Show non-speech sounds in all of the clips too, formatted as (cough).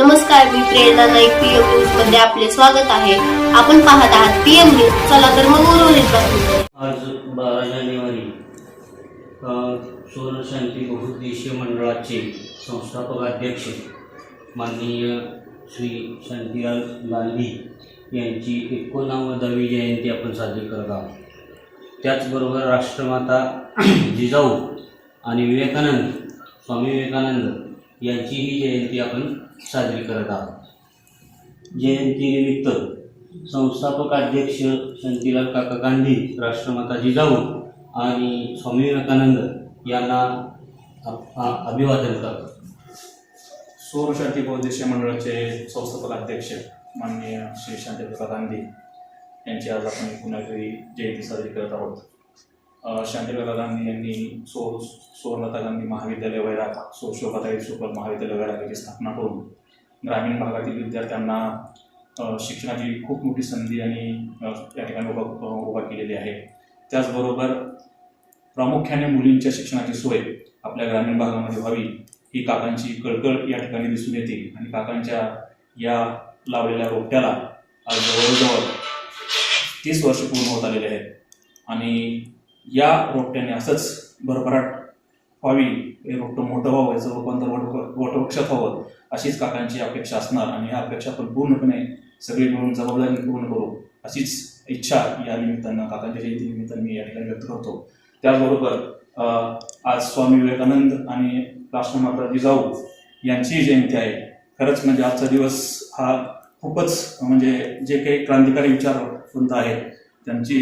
नमस्कार मी प्रेरणा नाईक पीएम न्यूजमध्ये आपले स्वागत आहे. आपण पाहत आहात पीएम न्यूज चला तर मग उर्वरित बातमी आज बारा जानेवारी अ, स्वरशांती बहुउद्देशीय मंडळाचे संस्थापक अध्यक्ष माननीय श्री शांतीलाल गांधी यांची एकोणावदावी जयंती आपण साजरी करत आहोत. त्याचबरोबर राष्ट्रमाता (clears throat) जिजाऊ आणि विवेकानंद स्वामी विवेकानंद यांचीही जयंती आपण साजरी करत आहोत. जयंतीनिमित्त संस्थापक अध्यक्ष शांतीलाल काका गांधी राष्ट्रमाता जिजाऊ आणि स्वामी विवेकानंद यांना अभिवादन करतो. सौरशांती बहुद्देशीय मंडळाचे संस्थापक अध्यक्ष माननीय श्री शांतीप्रसाद गांधी यांची आज आपण पुण्यातही जयंती साजरी करत आहोत. शांतिलता गांधी यांनी सोर सोरलता गांधी महाविद्यालय वैराग सौ शोभाताई सुपर महाविद्यालय वैरागाची स्थापना करून ग्रामीण भागातील विद्यार्थ्यांना शिक्षणाची खूप मोठी संधी आणि या ठिकाणी उभा उभा केलेली आहे. त्याचबरोबर प्रामुख्याने मुलींच्या शिक्षणाची सोय आपल्या ग्रामीण भागामध्ये व्हावी ही काकांची कळकळ या ठिकाणी दिसून येते आणि काकांच्या या लावलेल्या रोपट्याला आज जवळजवळ तीस वर्ष पूर्ण होत आलेले आहेत. आणि या रोपट्याने असंच भरभराट व्हावी हे रोपटं मोठं व्हावं याचं रूपांतर वट वटवृक्षात व्हावं अशीच काकांची अपेक्षा असणार आणि ह्या अपेक्षा आपण पूर्णपणे सगळे मिळून जबाबदारी पूर्ण करू अशीच इच्छा या निमित्तानं काकांच्या जयंतीनिमित्तानं मी या ठिकाणी व्यक्त करतो. त्याचबरोबर आज स्वामी विवेकानंद आणि राष्ट्रमाता जिजाऊ यांची जयंती आहे. खरंच म्हणजे आजचा दिवस हा खूपच म्हणजे जे काही क्रांतिकारी विचारवंत आहेत त्यांची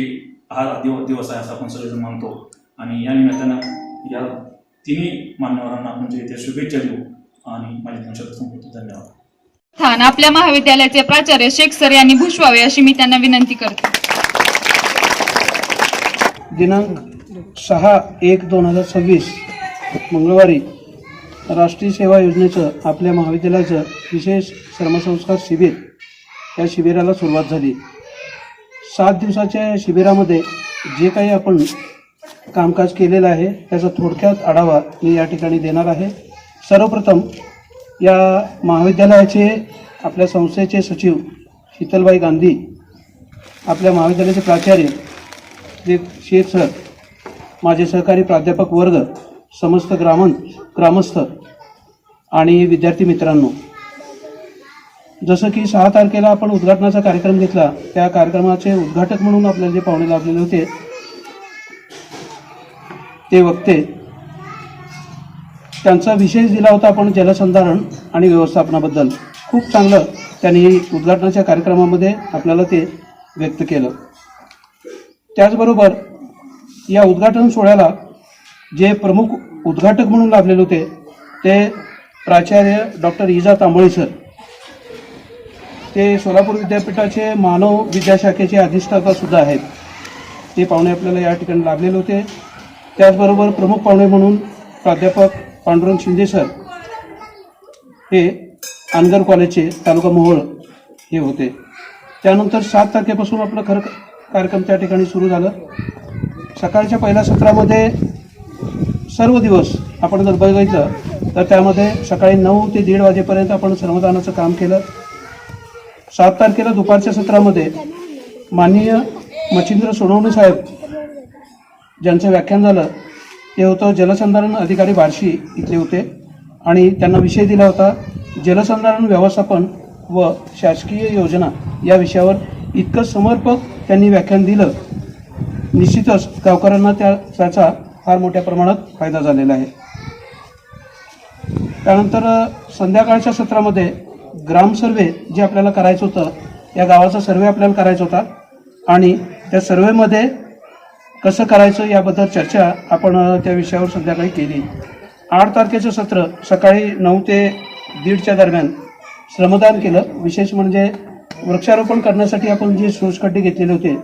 हा दिव दिवस आहे असं आपण सगळेजण मानतो. आणि या निमित्तानं या तिन्ही मान्यवरांना आपण जे ते शुभेच्छा देऊ आणि माझे दोन शब्द संपवतो धन्यवाद. स्थान आपल्या महाविद्यालयाचे प्राचार्य शेख सर यांनी भूषवावे अशी मी त्यांना विनंती करते. दिनांक सहा एक दोन हजार सव्वीस मंगळवारी राष्ट्रीय सेवा योजनेचं आपल्या महाविद्यालयाचं विशेष श्रमसंस्कार शिबिर या शिबिराला सुरुवात झाली. सात दिवसाच्या शिबिरामध्ये जे काही आपण कामकाज केलेलं आहे त्याचा थोडक्यात आढावा मी या ठिकाणी देणार आहे. सर्वप्रथम या महाविद्यालयाचे आपल्या संस्थेचे सचिव शीतलबाई गांधी आपल्या महाविद्यालयाचे प्राचार्य जे शेख सर माझे सहकारी प्राध्यापक वर्ग समस्त ग्रामन ग्रामस्थ आणि विद्यार्थी मित्रांनो जसं की सहा तारखेला आपण उद्घाटनाचा कार्यक्रम घेतला त्या कार्यक्रमाचे उद्घाटक म्हणून आपल्याला जे पाहुणे लाभलेले होते ते वक्ते त्यांचा विशेष दिला होता आपण जलसंधारण आणि व्यवस्थापनाबद्दल. खूप चांगलं त्यांनी उद्घाटनाच्या कार्यक्रमामध्ये आपल्याला ते व्यक्त केलं. त्याचबरोबर या उद्घाटन सोहळ्याला जे प्रमुख उद्घाटक म्हणून लाभलेले होते ते प्राचार्य डॉक्टर इजा तांबळे सर. ते सोलापूर विद्यापीठाचे मानव विद्याशाखेचे अधिष्ठाता सुद्धा आहेत ते पाहुणे आपल्याला या ठिकाणी लाभलेले होते. त्याचबरोबर प्रमुख पाहुणे म्हणून प्राध्यापक पांडुरंग शिंदे सर हे अनगर कॉलेजचे तालुका मोहोळ हे होते. त्यानंतर सात तारखेपासून आपलं खरं कार्यक्रम त्या ठिकाणी सुरू झालं. सकाळच्या पहिल्या सत्रामध्ये सर्व दिवस आपण जर बघितलं तर त्यामध्ये सकाळी नऊ ते दीड वाजेपर्यंत आपण श्रमदानाचं काम केलं. सात तारखेला दुपारच्या सत्रामध्ये माननीय मच्छिंद्र सोनवणे साहेब ज्यांचं व्याख्यान झालं ते होतं जलसंधारण अधिकारी बार्शी इथले होते. आणि त्यांना विषय दिला होता जलसंधारण व्यवस्थापन व शासकीय योजना या विषयावर इतकं समर्पक त्यांनी व्याख्यान दिलं निश्चितच गावकऱ्यांना त्या त्याचा फार मोठ्या प्रमाणात फायदा झालेला आहे. त्यानंतर संध्याकाळच्या सत्रामध्ये ग्राम सर्वे जे आपल्याला करायचं होतं या गावाचा सर्वे आपल्याला करायचा होता. आणि त्या सर्वेमध्ये कसं करायचं याबद्दल चर्चा आपण त्या विषयावर संध्याकाळी केली. आठ तारखेचं सत्र सकाळी नऊ ते दीडच्या दरम्यान श्रमदान केलं. विशेष म्हणजे वृक्षारोपण करण्यासाठी आपण जे शोषखड्डे घेतलेले होते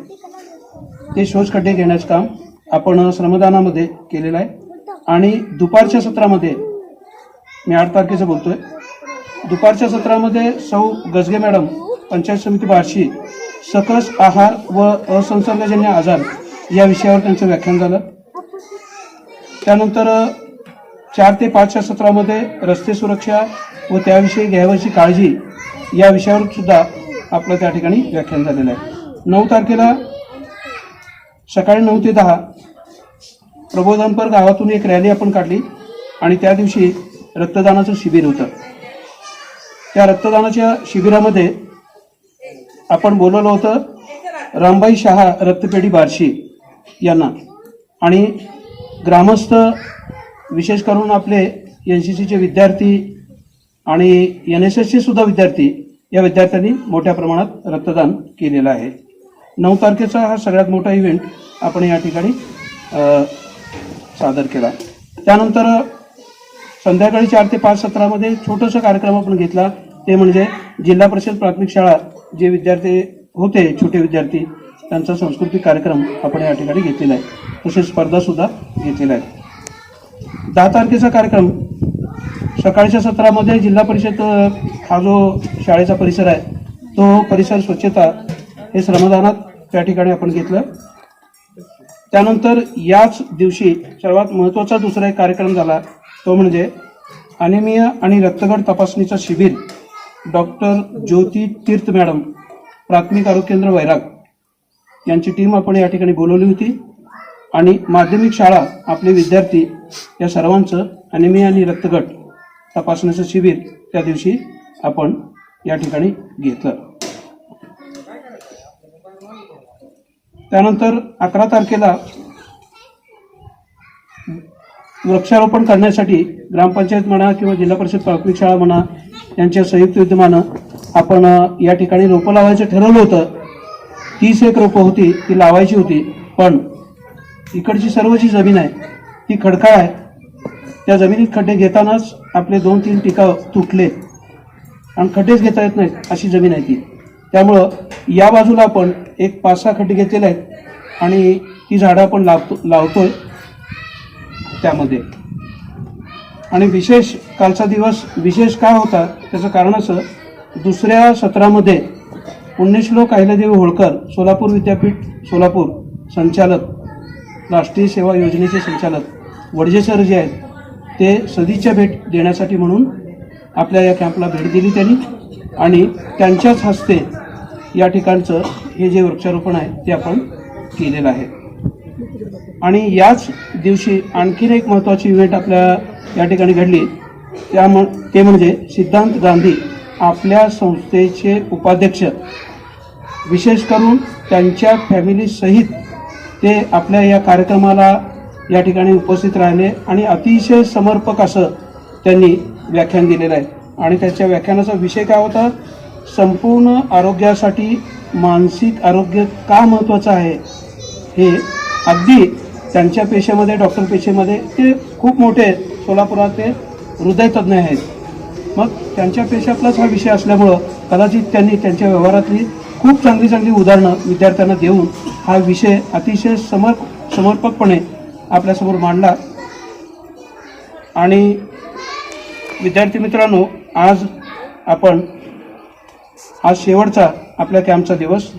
ते शोषखड्डे घेण्याचं काम आपण श्रमदानामध्ये केलेलं आहे. आणि दुपारच्या सत्रामध्ये मी आठ तारखेचं बोलतोय दुपारच्या सत्रामध्ये सौ गजगे मॅडम पंचायत समिती बार्शी सकस आहार व असंसर्गजन्य आजार या विषयावर त्यांचं व्याख्यान झालं. त्यानंतर चार ते पाचच्या सत्रामध्ये रस्ते सुरक्षा व त्याविषयी घ्यावयाची काळजी या विषयावर सुद्धा आपलं त्या ठिकाणी व्याख्यान झालेलं आहे. नऊ तारखेला सकाळी नऊ ते दहा प्रबोधनपर गावातून एक रॅली आपण काढली आणि त्या दिवशी रक्तदानाचं शिबिर होतं. त्या रक्तदानाच्या शिबिरामध्ये आपण बोलवलं होतं रामबाई शहा रक्तपेढी बार्शी यांना. आणि ग्रामस्थ विशेष करून आपले एन सी सीचे विद्यार्थी आणि एन एस एसचे सुद्धा विद्यार्थी या विद्यार्थ्यांनी मोठ्या प्रमाणात रक्तदान केलेलं आहे. नऊ तारखेचा हा सगळ्यात मोठा इव्हेंट आपण या ठिकाणी सादर केला. त्यानंतर संध्याकाळी चार ते पाच सत्रामध्ये छोटंसं कार्यक्रम आपण घेतला. ते म्हणजे जिल्हा परिषद प्राथमिक शाळा जे विद्यार्थी होते छोटे विद्यार्थी त्यांचा सांस्कृतिक कार्यक्रम आपण या ठिकाणी घेतलेला आहे. तसेच स्पर्धासुद्धा घेतलेल्या आहेत. दहा तारखेचा कार्यक्रम. सकाळच्या सत्रामध्ये जिल्हा परिषद हा जो शाळेचा परिसर आहे तो परिसर स्वच्छता हे श्रमदानात त्या ठिकाणी आपण घेतलं. त्यानंतर याच दिवशी सर्वात महत्त्वाचा दुसरा एक कार्यक्रम झाला. तो म्हणजे अनिमिया आणि रक्तगट तपासणीचा शिबिर डॉक्टर ज्योती तीर्थ मॅडम प्राथमिक आरोग्य केंद्र वैराग यांची टीम आपण या ठिकाणी बोलवली होती. आणि माध्यमिक शाळा आपले विद्यार्थी या सर्वांचं अनिमिया आणि रक्तगट तपासण्याचं शिबिर त्या दिवशी आपण या ठिकाणी घेतलं. त्यानंतर अकरा तारखेला वृक्षारोपण करण्यासाठी ग्रामपंचायत म्हणा किंवा जिल्हा परिषद प्राथमिक शाळा म्हणा यांच्या संयुक्त विद्यमानं आपण या ठिकाणी रोपं लावायचं ठरवलं होतं. तीस एक रोपं होती ती लावायची होती. पण इकडची सर्व जी जमीन आहे ती खडकाळ आहे. त्या जमिनीत खड्डे घेतानाच आपले दोन तीन टिकाव तुटले. आणि खड्डेच घेता येत नाहीत अशी जमीन आहे ती. त्यामुळं या बाजूला आपण एक पाच सहा खड्डे घेतलेले आहेत. आणि ती झाडं आपण लावतो लावतोय. त्यामध्ये. आणि विशेष कालचा दिवस विशेष काय होता त्याचं कारण असं दुसऱ्या सत्रामध्ये पुण्यश्लोक अहिल्यादेवी होळकर सोलापूर विद्यापीठ सोलापूर संचालक राष्ट्रीय सेवा योजनेचे संचालक वडजे सर जे आहेत ते सदीच्या भेट देण्यासाठी म्हणून आपल्या या कॅम्पला भेट दिली त्यांनी. आणि त्यांच्याच हस्ते या ठिकाणचं हे जे वृक्षारोपण आहे ते आपण केलेलं आहे. आणि याच दिवशी आणखीन एक महत्त्वाची इव्हेंट आपल्या या ठिकाणी घडली. त्या म ते म्हणजे सिद्धांत गांधी आपल्या संस्थेचे उपाध्यक्ष. विशेष करून त्यांच्या फॅमिलीसहित ते आपल्या या कार्यक्रमाला या ठिकाणी उपस्थित राहिले आणि अतिशय समर्पक असं त्यांनी व्याख्यान दिलेलं आहे. आणि त्याच्या व्याख्यानाचा विषय काय होता? संपूर्ण आरोग्यासाठी मानसिक आरोग्य का महत्त्वाचं आहे? हे अगदी त्यांच्या पेशेमध्ये डॉक्टर पेशेमध्ये ते खूप मोठे सोलापुरात ते हृदयतज्ञ आहेत. मग त्यांच्या पेशातलाच हा विषय असल्यामुळं कदाचित त्यांनी त्यांच्या व्यवहारातली खूप चांगली चांगली उदाहरणं विद्यार्थ्यांना देऊन हा विषय अतिशय समर समर्पकपणे आपल्यासमोर मांडला. आणि विद्यार्थी मित्रांनो आज आपण आज शेवटचा आपल्या कॅम्पचा दिवस.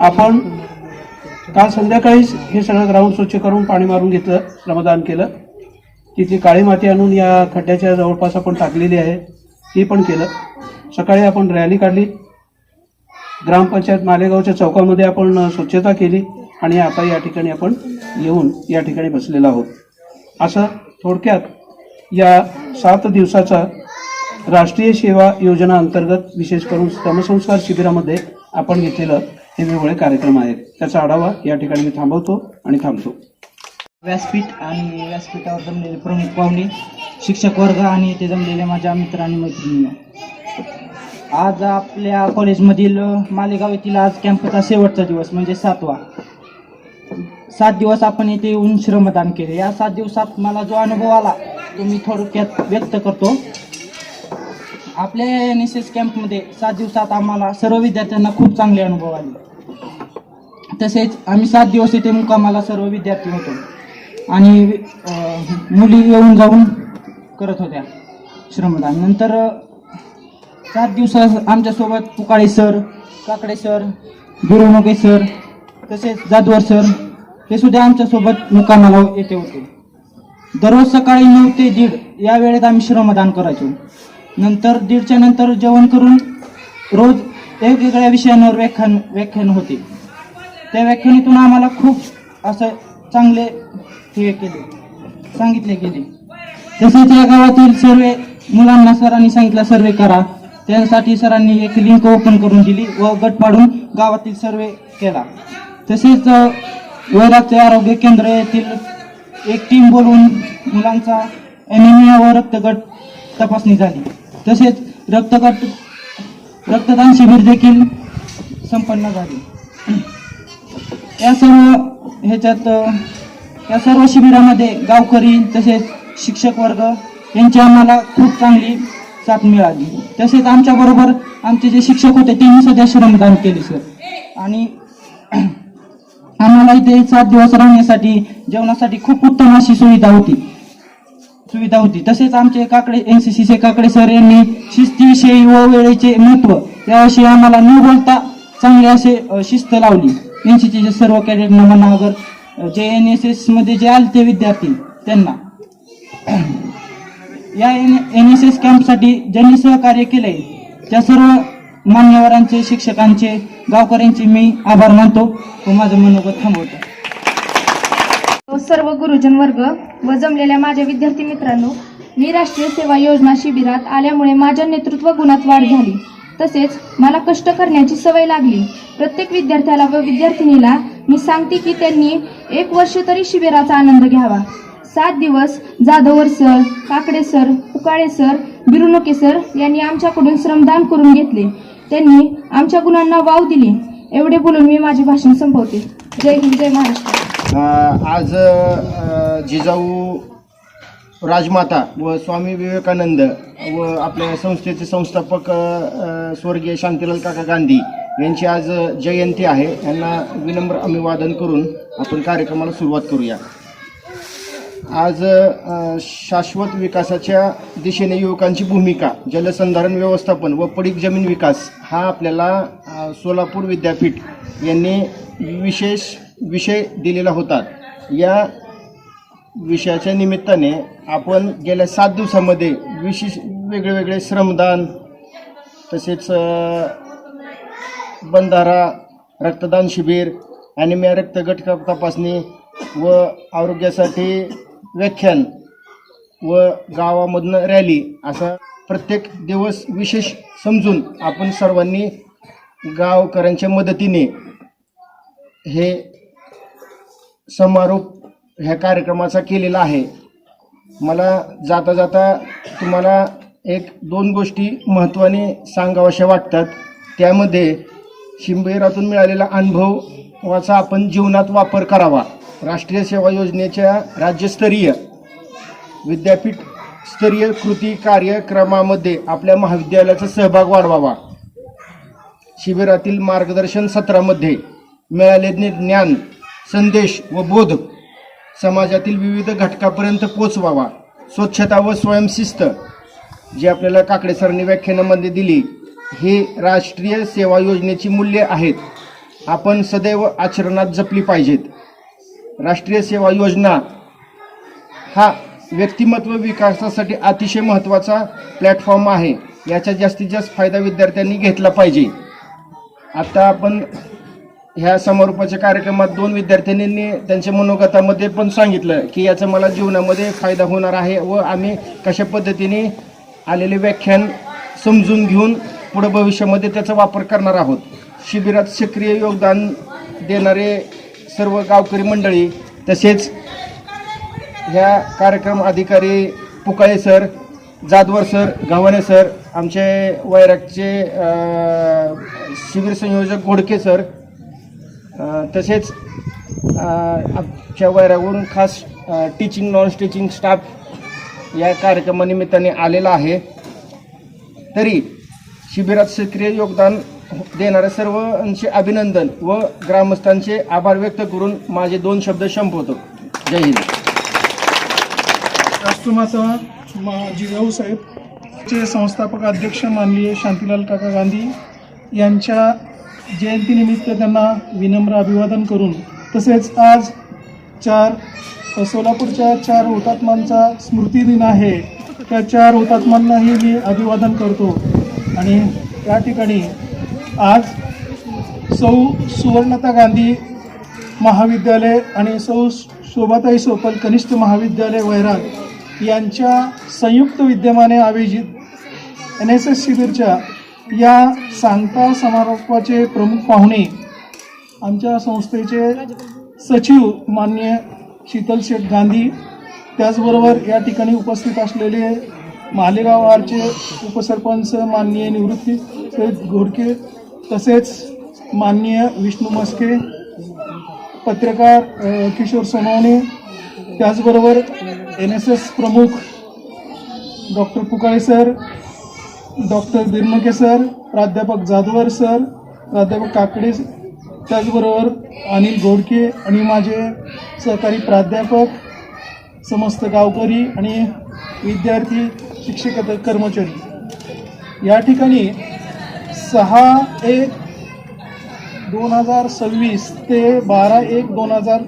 आपण काल संध्याकाळीच हे सगळं ग्राउंड स्वच्छ करून पाणी मारून घेतलं श्रमदान केलं. तिथे काळी माती आणून या खड्ड्याच्या जवळपास आपण टाकलेली आहे ती पण केलं. सकाळी आपण रॅली काढली. ग्रामपंचायत मालेगावच्या चौकामध्ये आपण स्वच्छता केली आणि आता या ठिकाणी आपण येऊन या ठिकाणी बसलेलो आहोत. असं थोडक्यात या सात दिवसाचा राष्ट्रीय सेवा योजना अंतर्गत विशेष करून श्रमसंस्कार शिबिरामध्ये आपण घेतलेलं हे वेगवेगळे कार्यक्रम आहेत. त्याचा आढावा या ठिकाणी मी थांबवतो आणि थांबतो. व्यासपीठ आणि व्यासपीठावर जमलेले प्रमुख पाहुणे शिक्षक वर्ग आणि इथे जमलेले माझ्या मित्र आणि मैत्रिणी आज आपल्या कॉलेजमधील मालेगाव येथील आज कॅम्पचा शेवटचा दिवस म्हणजे सातवा. सात दिवस आपण इथे येऊन श्रमदान केले. या सात दिवसात मला जो अनुभव आला तो मी थोडक्यात व्यक्त करतो. आपल्या एन एस एस कॅम्पमध्ये सात दिवसात आम्हाला सर्व विद्यार्थ्यांना खूप चांगले अनुभव आले. तसेच आम्ही सात दिवस इथे मुकामाला सर्व विद्यार्थी होतो. आणि मुली येऊन जाऊन करत होत्या श्रमदान. नंतर सात दिवसात आमच्यासोबत Pukale sir Kakade sir Birunoke sir तसेच जाधवर सर हे सुद्धा आमच्यासोबत मुकामाला येते होते. दररोज सकाळी नऊ ते दीड या वेळेत आम्ही श्रमदान करायचो. नंतर दीडच्या नंतर जेवण करून रोज वेगवेगळ्या विषयांवर व्याख्यान व्याख्यान होते. त्या व्याख्यानातून आम्हाला खूप असं चांगले हे केले सांगितले गेले. तसेच या गावातील सर्व मुलांना सरांनी सांगितलं सर्वे करा. त्यासाठी सरांनी एक लिंक ओपन करून दिली व गट पाडून गावातील सर्वे केला. तसेच अ, वैरागचे आरोग्य केंद्र येथील एक टीम बोलवून मुलांचा ॲनिमिया व रक्तगट तपासणी झाली. तसेच रक्तगट रक्तदान शिबिर देखील संपन्न झाले. या सर्व ह्याच्यात या सर्व शिबिरामध्ये गावकरी तसेच शिक्षक वर्ग यांची आम्हाला खूप चांगली साथ मिळाली. तसेच आमच्याबरोबर आमचे जे शिक्षक होते त्यांनी सध्या श्रमदान केले सर. आणि (clears throat) आम्हाला इथे सात दिवस राहण्यासाठी जेवणासाठी खूप उत्तम अशी सुविधा होती. सुविधा होती. तसेच आमचे काकडे एन सी सीचे काकडे सर यांनी शिस्तीविषयी व वेळेचे महत्त्व याविषयी आम्हाला न बोलता चांगले असे शिस्त लावली. एन सी सीचे सर्व कॅडेटना म्हणा जे एन एस एसमध्ये जे आले ते विद्यार्थी त्यांना. या एन एस एस कॅम्पसाठी ज्यांनी सहकार्य केले त्या सर्व मान्यवरांचे शिक्षकांचे गावकऱ्यांचे मी आभार मानतो व माझं मनोगत थांबवतो. सर्व गुरुजन वर्ग व जमलेल्या माझ्या विद्यार्थी मित्रांनो मी राष्ट्रीय सेवा योजना शिबिरात आल्यामुळे माझ्या नेतृत्व गुणात वाढ झाली. तसेच मला कष्ट करण्याची सवय लागली. प्रत्येक विद्यार्थ्याला व विद्यार्थिनीला मी सांगते की त्यांनी एक वर्ष तरी शिबिराचा आनंद घ्यावा. सात दिवस Jadhavar sir Kakade sir Pukale sir Birunoke sir यांनी आमच्याकडून श्रमदान करून घेतले. त्यांनी आमच्या गुणांना वाव दिली. एवढे बोलून मी माझे भाषण संपवते. जय हिंद जय महाराष्ट्र. आज जिजाऊ राजमाता व स्वामी विवेकानंद व आपल्या संस्थेचे संस्थापक स्वर्गीय शांतीलाल काका गांधी यांची आज जयंती आहे. यांना विनम्र अभिवादन करून आपण कार्यक्रमाला सुरुवात करूया. आज शाश्वत विकासाच्या दिशेने युवकांची भूमिका जलसंधारण व्यवस्थापन व पडीक जमीन विकास हा आपल्याला सोलापूर विद्यापीठ यांनी विशेष विषय दिलेला होता. या विषयाच्या निमित्ताने आपण गेल्या सात दिवसामध्ये विशेष वेगळे वेगळे श्रमदान तसेच बंधारा रक्तदान शिबिर ॲनिमिया रक्तगट तपासणी व आरोग्यासाठी व्याख्यान व गावामधनं रॅली असा प्रत्येक दिवस विशेष समजून आपण सर्वांनी गावकऱ्यांच्या मदतीने हे समारोप ह्या कार्यक्रमाचा केलेला आहे. मला जाता जाता तुम्हाला एक दोन गोष्टी महत्त्वाने सांगाव्याशा वाटतात. त्यामध्ये शिंबेरातून मिळालेला अनुभवाचा आपण जीवनात वापर करावा. राष्ट्रीय सेवा योजनेच्या राज्यस्तरीय विद्यापीठ स्तरीय कृती कार्यक्रमामध्ये आपल्या महाविद्यालयाचा सहभाग वाढवावा. शिबिरातील मार्गदर्शन सत्रामध्ये मिळालेले ज्ञान संदेश व बोध समाजातील विविध घटकापर्यंत पोचवावा स्वच्छता व स्वयंशिस्त जी आपल्याला काकडे सरांनी व्याख्यानामध्ये दिली हे राष्ट्रीय सेवा योजनेची मूल्ये आहेत. आपण सदैव आचरणात जपली पाहिजेत. राष्ट्रीय सेवा योजना हा व्यक्तिमत्व विकासासाठी अतिशय महत्त्वाचा प्लॅटफॉर्म आहे. याचा जास्तीत जास्त फायदा विद्यार्थ्यांनी घेतला पाहिजे. आता आपण ह्या समारोपाच्या कार्यक्रमात दोन विद्यार्थ्यांनी त्यांच्या मनोगतामध्ये पण सांगितलं की याचा मला जीवनामध्ये फायदा होणार आहे व आम्ही कशा पद्धतीने आलेले व्याख्यान समजून घेऊन पुढे भविष्यामध्ये त्याचा वापर करणार आहोत. शिबिरात सक्रिय योगदान देणारे सर्व गावकरी मंडळी तसेच ह्या कार्यक्रम अधिकारी Pukale sir Jadhavar sir Gavhane sir आमचे वैरागचे शिबिर संयोजक घोडके सर तसेच आमच्या वैरागवरून खास टीचिंग नॉन टीचिंग स्टाफ या कार्यक्रमानिमित्ताने आलेला आहे. तरी शिबिरात सक्रिय योगदान देणाऱ्या सर्वांचे अभिनंदन व ग्रामस्थांचे आभार व्यक्त करून माझे दोन शब्द संपवतो. जय हिंद. राष्ट्रमाता मा जिजाऊ साहेब चे संस्थापक अध्यक्ष माननीय शांतीलाल काका गांधी यांच्या जयंतीनिमित्त त्यांना विनम्र अभिवादन करून तसेच आज चार सोलापूरच्या चार हुतात्मांचा स्मृतिदिन आहे. त्या चार हुतात्मांनाही मी अभिवादन करतो. आणि त्या ठिकाणी आज सौ सुवर्णता गांधी महाविद्यालय आणि सौ शोभाताई सोपल कनिष्ठ महाविद्यालय वैराग यांच्या संयुक्त विद्यमाने आयोजित एन एस एस शिबिरच्या या सांगता समारोपाचे प्रमुख पाहुणे आमच्या संस्थेचे सचिव मान्य शीतल शेठ गांधी त्याचबरोबर या ठिकाणी उपस्थित असलेले मालेगाव आरचे उपसरपंच माननीय निवृत्ती घोडके तसेच माननीय विष्णू मस्के पत्रकार किशोर सोनवणे त्याचबरोबर एन एस एस प्रमुख doctor Pukale sir doctor Birnuke sir प्राध्यापक जाधवर सर प्राध्यापक काकडे त्याचबरोबर अनिल घोडके आणि माझे सहकारी प्राध्यापक समस्त गावकरी आणि विद्यार्थी शिक्षक कर्मचारी. या ठिकाणी सहा एक दोन हजार सव्वीस ते बारा एक दोन हजार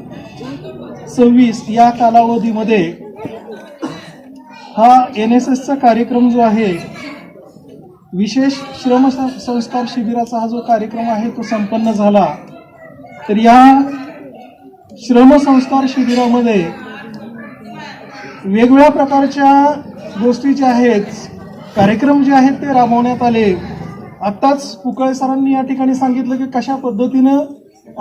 सव्वीस या कालावधीमध्ये हा एन एस एसचा कार्यक्रम जो आहे विशेष श्रम संस्कार शिबिराचा हा जो कार्यक्रम आहे तो संपन्न झाला. तर या श्रम संस्कार शिबिरामध्ये वेगवेगळ्या प्रकारच्या गोष्टी ज्या आहेत कार्यक्रम जे आहेत ते राबवण्यात आले. आत्ताच पुकळे सरांनी या ठिकाणी सांगितलं की कशा पद्धतीनं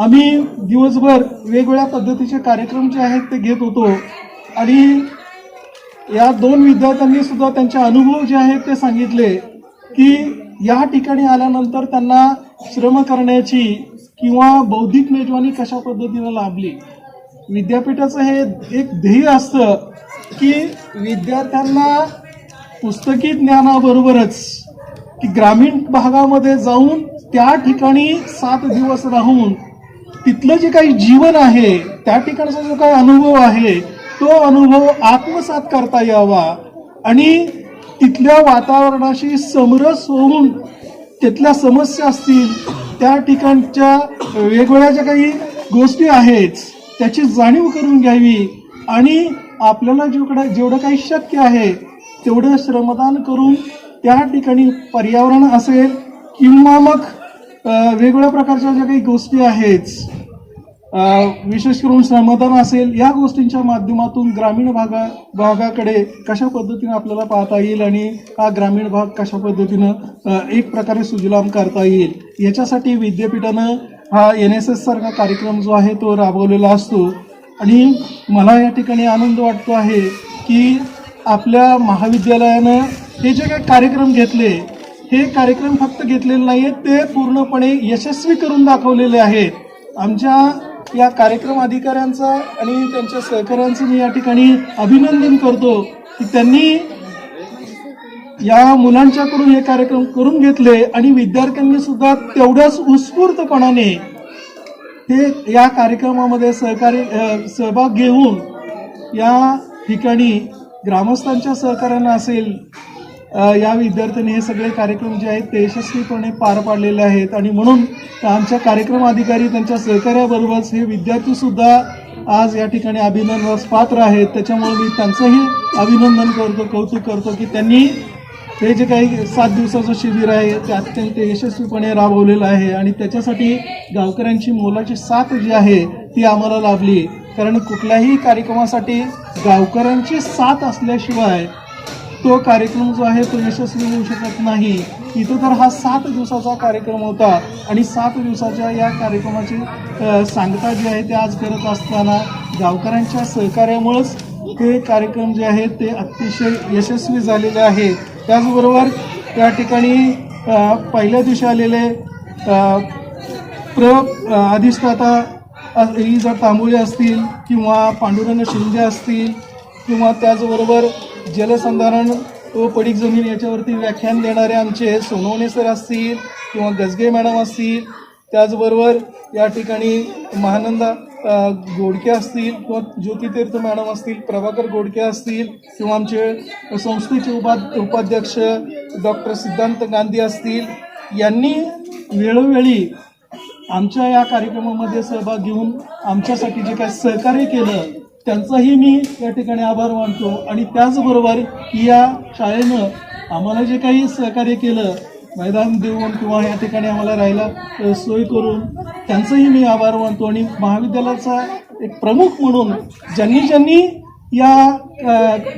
आम्ही दिवसभर वेगवेगळ्या पद्धतीचे कार्यक्रम जे आहेत ते घेत होतो. आणि या दोन विद्यार्थ्यांनी सुद्धा त्यांचे अनुभव जे आहेत ते सांगितले. की या ठिकाणी आल्यानंतर त्यांना श्रम करण्याची किंवा बौद्धिक मेजवानी कशा पद्धतीनं लाभली? विद्यापीठाचं हे एक ध्येय असतं की विद्यार्थ्यांना पुस्तकी ज्ञानाबरोबरच की ग्रामीण भागामध्ये जाऊन त्या ठिकाणी सात दिवस राहून तिथलं जे काही जीवन आहे त्या ठिकाणचा जो काही अनुभव आहे तो अनुभव आत्मसात करता यावा आणि तिथल्या वातावरणाशी समरस होऊन तिथल्या समस्या असतील त्या ठिकाणच्या वेगवेगळ्या ज्या काही गोष्टी आहेत त्याची जाणीव करून घ्यावी. आणि आपल्याला जेवढं जेवढं काही शक्य आहे तेवढं श्रमदान करून त्या ठिकाणी पर्यावरण असेल किंवा मग वेगवेगळ्या प्रकारच्या ज्या काही गोष्टी आहेत विशेष करून श्रमदान असेल या गोष्टींच्या माध्यमातून ग्रामीण भागा भागाकडे कशा पद्धतीने आपल्याला पाहता येईल आणि हा ग्रामीण भाग कशा पद्धतीनं एक प्रकारे सुजलाम करता येईल याच्यासाठी विद्यापीठानं हा एन एस एस सारखा कार्यक्रम जो आहे तो राबवलेला असतो. आणि मला या ठिकाणी आनंद वाटतो आहे की आपल्या महाविद्यालयानं हे जे काही कार्यक्रम घेतले हे कार्यक्रम फक्त घेतलेले नाही आहेत ते पूर्णपणे यशस्वी करून दाखवलेले आहेत. आमच्या या कार्यक्रम अधिकाऱ्यांचा आणि त्यांच्या सहकाऱ्यांचं मी या ठिकाणी अभिनंदन करतो की त्यांनी या मुलांच्याकडून हे कार्यक्रम करून घेतले आणि विद्यार्थ्यांनी सुद्धा तेवढ्याच उत्स्फूर्तपणाने हे या कार्यक्रमामध्ये सहकार्य सहभाग घेऊन या ठिकाणी ग्रामस्थांच्या सहकार्यानं असेल या विद्यार्थ्यांनी हे सगळे कार्यक्रम जे आहेत ते यशस्वीपणे पार पाडलेले आहेत. आणि म्हणून आमच्या कार्यक्रम अधिकारी त्यांच्या सहकार्याबरोबरच हे विद्यार्थी सुद्धा आज या ठिकाणी अभिनंदनास पात्र आहेत. त्याच्यामुळे मी त्यांचंही अभिनंदन करतो कौतुक करतो की त्यांनी हे जे काही सात दिवसाचं शिबिर आहे ते अत्यंत यशस्वीपणे राबवलेलं आहे. आणि त्याच्यासाठी गावकऱ्यांची मोलाची साथ जी आहे ती आम्हाला लाभली. कारण कुठल्याही कार्यक्रमासाठी गावकऱ्यांची साथ असल्याशिवाय तो कार्यक्रम जो आहे तो यशस्वी होऊ शकत नाही. इथं तर हा सात दिवसाचा कार्यक्रम होता. आणि सात दिवसाच्या या कार्यक्रमाची सांगता जी आहे ते आज करत असताना गावकऱ्यांच्या सहकार्यामुळंच हे कार्यक्रम जे आहेत ते अतिशय यशस्वी झालेले आहे. त्याचबरोबर त्या ठिकाणी पहिल्या दिवशी आलेले प्र अधिष्ठाता ही जर तांबोळे असतील किंवा पांडुरंग शिंदे असतील किंवा त्याचबरोबर जलसंधारण व पडीक जमीन याच्यावरती व्याख्यान देणारे आमचे सोनवणे सर असतील किंवा गजगे मॅडम असतील त्याचबरोबर या ठिकाणी महानंदा गोडके असतील किंवा ज्योतितीर्थ मॅडम असतील प्रभाकर गोडके असतील किंवा आमचे संस्थेचे उपा उपाध्यक्ष डॉक्टर सिद्धांत गांधी असतील यांनी वेळोवेळी आमच्या या कार्यक्रमामध्ये सहभाग घेऊन आमच्यासाठी जे काही सहकार्य केलं त्यांचाही मी या ठिकाणी आभार मानतो. आणि त्याचबरोबर या शाळेनं आम्हाला जे काही सहकार्य केलं मैदान देऊन किंवा या ठिकाणी आम्हाला राहायला सोय करून त्यांचंही मी आभार मानतो. आणि महाविद्यालयाचा एक प्रमुख म्हणून ज्यांनी ज्यांनी या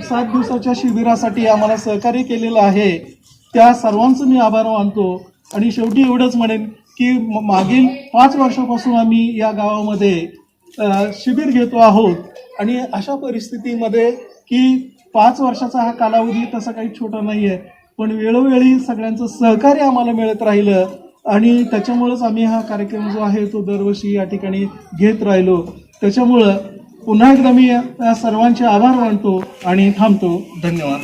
सात दिवसाच्या शिबिरासाठी आम्हाला सहकार्य केलेलं आहे त्या सर्वांचं मी आभार मानतो. आणि शेवटी एवढंच म्हणेन की मागील पाच वर्षापासून आम्ही या गावामध्ये शिबिर घेतो आहोत. आणि अशा परिस्थितीमध्ये की पाच वर्षाचा हा कालावधी तसा काही छोटा नाही आहे पण वेळोवेळी सगळ्यांचं सहकार्य आम्हाला मिळत राहिलं आणि त्याच्यामुळंच आम्ही हा कार्यक्रम जो आहे तो दरवर्षी या ठिकाणी घेत राहिलो. त्याच्यामुळं पुन्हा एकदा मी या सर्वांचे आभार मानतो आणि थांबतो. धन्यवाद.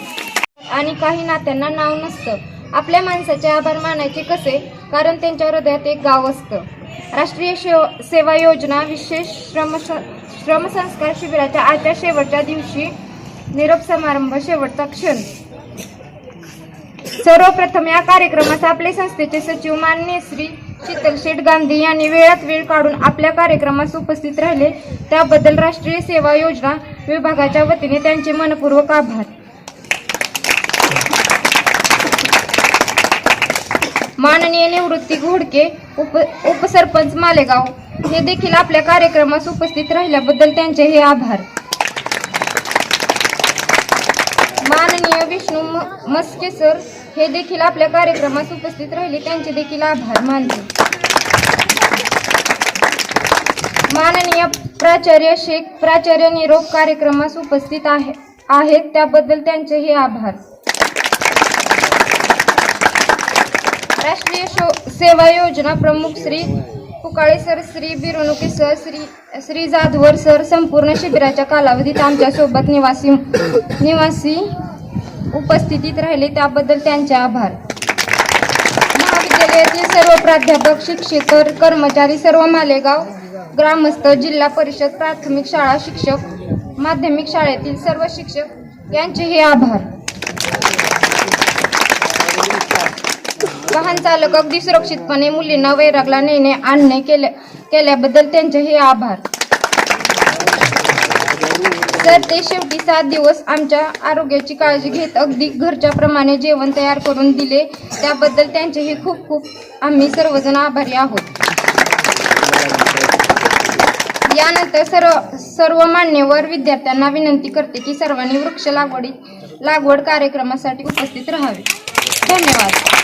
आणि काही नात्यांना नाव नसतं. आपल्या माणसाचे आभार मानायचे कसे? कारण त्यांच्या हृदयात एक गाव असतं. राष्ट्रीय शेव सेवा योजना विशेष श्रम श्रमसंस्कार शिबिराच्या आजच्या शेवटच्या दिवशी निरोप समारंभ शेवटचा क्षण. सर्वप्रथम या कार्यक्रमास आपले संस्थेचे सचिव मान्य श्री शीतल शेठ गांधी यांनी वेळात वेळ काढून आपल्या कार्यक्रमास उपस्थित राहिले. त्याबद्दल राष्ट्रीय सेवा योजना विभागाच्या वतीने त्यांचे मनपूर्वक आभार. माननीय निवृत्ती घोडके उप उपसरपंच मालेगाव. हे देखील आपल्या कार्यक्रमास उपस्थित राहिल्याबद्दल त्यांचे हे आभार. माननीय विष्णू म- मस्के सर हे देखील आपल्या कार्यक्रमास उपस्थित राहिले त्यांचे देखील आभार मानते. माननीय प्राचार्य शेख प्राचार्य निरोप कार्यक्रमास उपस्थित आहे आहेत त्याबद्दल त्यांचे हे आभार. राष्ट्रीय शो सेवा योजना प्रमुख Shri Pukale sir Shri Birunuke sir Shri Shri Jadhavar sir संपूर्ण शिबिराच्या कालावधीत आमच्यासोबत निवासी निवासी उपस्थितीत राहिले. त्याबद्दल त्यांचे आभार. महाविद्यालयातील सर्व प्राध्यापक शिक्षकर कर्मचारी सर्व मालेगाव ग्रामस्थ जिल्हा परिषद प्राथमिक शाळा शिक्षक माध्यमिक शाळेतील सर्व शिक्षक यांचे हे आभार. वाहन चालक अगदी सुरक्षितपणे मुलींना वैरागला नेणे आणणे केल्या केल्याबद्दल त्यांचे हे आभार. तर ते शेवटी सात दिवस आमच्या आरोग्याची काळजी घेत अगदी घरच्या प्रमाणे जेवण तयार करून दिले. त्याबद्दल त्यांचे हे खूप खूप आम्ही सर्वजण आभारी आहोत. यानंतर सर्व सर्व मान्यवर विद्यार्थ्यांना विनंती करते की सर्वांनी वृक्ष लागवडी लागवड कार्यक्रमासाठी उपस्थित राहावे. धन्यवाद.